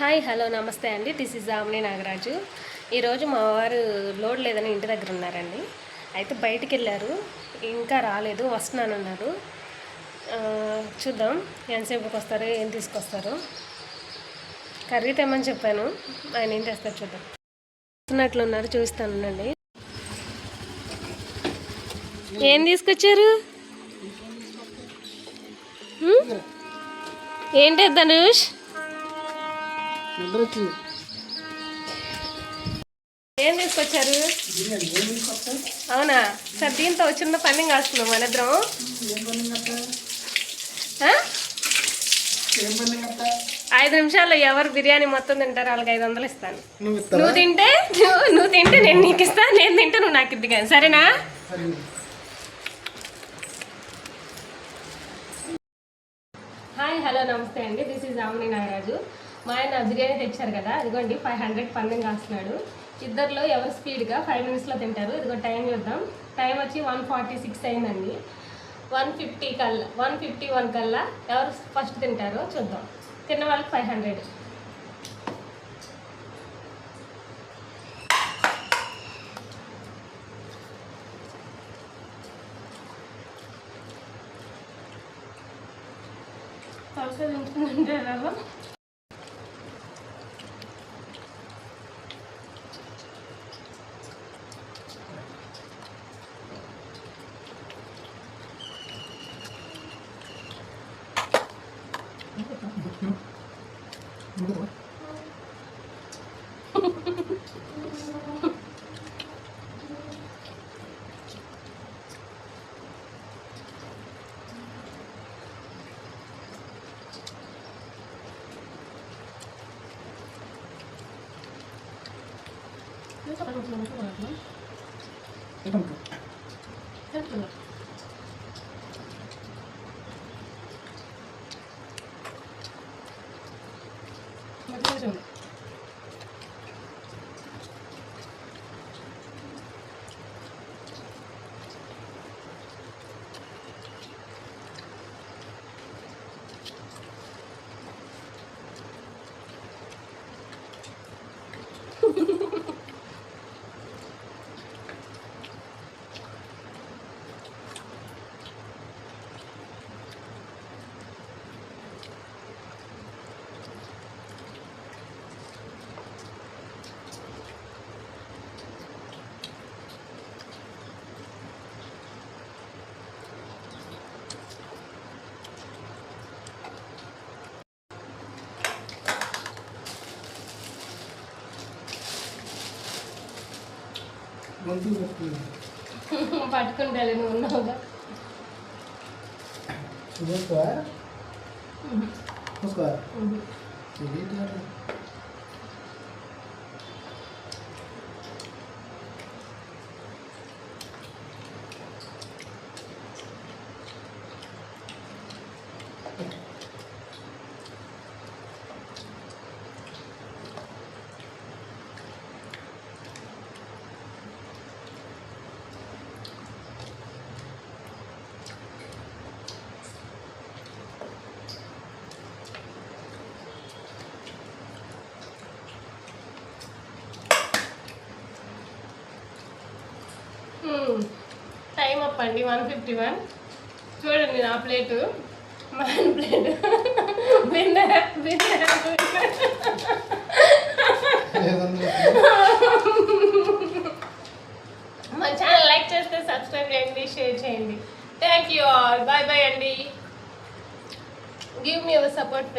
Hi hello నమస్తే అండి. This is ఆమ్ని నాగరాజు. ఈరోజు మా వారు లోడ్ లేదని ఇంటి దగ్గర ఉన్నారండి. అయితే బయటికి వెళ్ళారు. ఇంకా రాలేదు. వస్తున్నానన్నారు చూద్దాం. ఎంతసేపుకి వస్తారు? ఏం తీసుకొస్తారు? కర్రీ తెమ్మని చెప్పాను. ఆయన ఏం చేస్తారు చూద్దాం. వస్తున్నట్లున్నారు చూస్తానండి ఏం తీసుకొచ్చారు? ఏంటి ధనుష్ ఏం తీసుకొచ్చారు? అవునా? సార్ దీంతో చిన్న పని కాస్తున్నాం మన ఇద్దరం. ఐదు నిమిషాల్లో ఎవరు బిర్యానీ మొత్తం తింటారు వాళ్ళకి ఐదు వందలు ఇస్తాను. నువ్వు తింటే నువ్వు తింటే నేను నీకు ఇస్తాను నేను తింటే నువ్వు నాకు ఇద్ది కానీ. సరేనా? సరే. హాయ్ హలో నమస్తే అండి. దిస్ ఈజ్ ఆమ్ని నాగరాజు. మా ఆయన బిర్యానీ తెచ్చారు కదా ఇదిగోండి ఫైవ్ హండ్రెడ్ పందెం కాస్తున్నాడు. ఇద్దరిలో ఎవరు స్పీడ్గా ఫైవ్ మినిట్స్లో తింటారు. ఇదిగో టైం చూద్దాం. టైం వచ్చి వన్ ఫార్టీ సిక్స్ అయిందండి. వన్ ఫిఫ్టీ కల్లా వన్ ఫిఫ్టీ వన్ కల్లా ఎవరు ఫస్ట్ తింటారో చూద్దాం. తిన్న వాళ్ళకి ఫైవ్ హండ్రెడ్ తింటుందంటే 응? 이거 뭐야? 살짝 가져가서 먹어야지. 이건 뭐? 좀 పట్టుకుంటాను నువ్వు ఉన్నావుగా చూసుకోవా చూసుకోవా Hmm. టైం అప్ అండి వన్ ఫిఫ్టీ వన్ చూడండి నా ప్లేటు. మన ప్లేట్ విన్నర్ విన్నర్ మా ఛానల్ లైక్ చేస్తే సబ్స్క్రైబ్ చేయండి షేర్ చేయండి. Thank you all bye bye అండి. Give me your support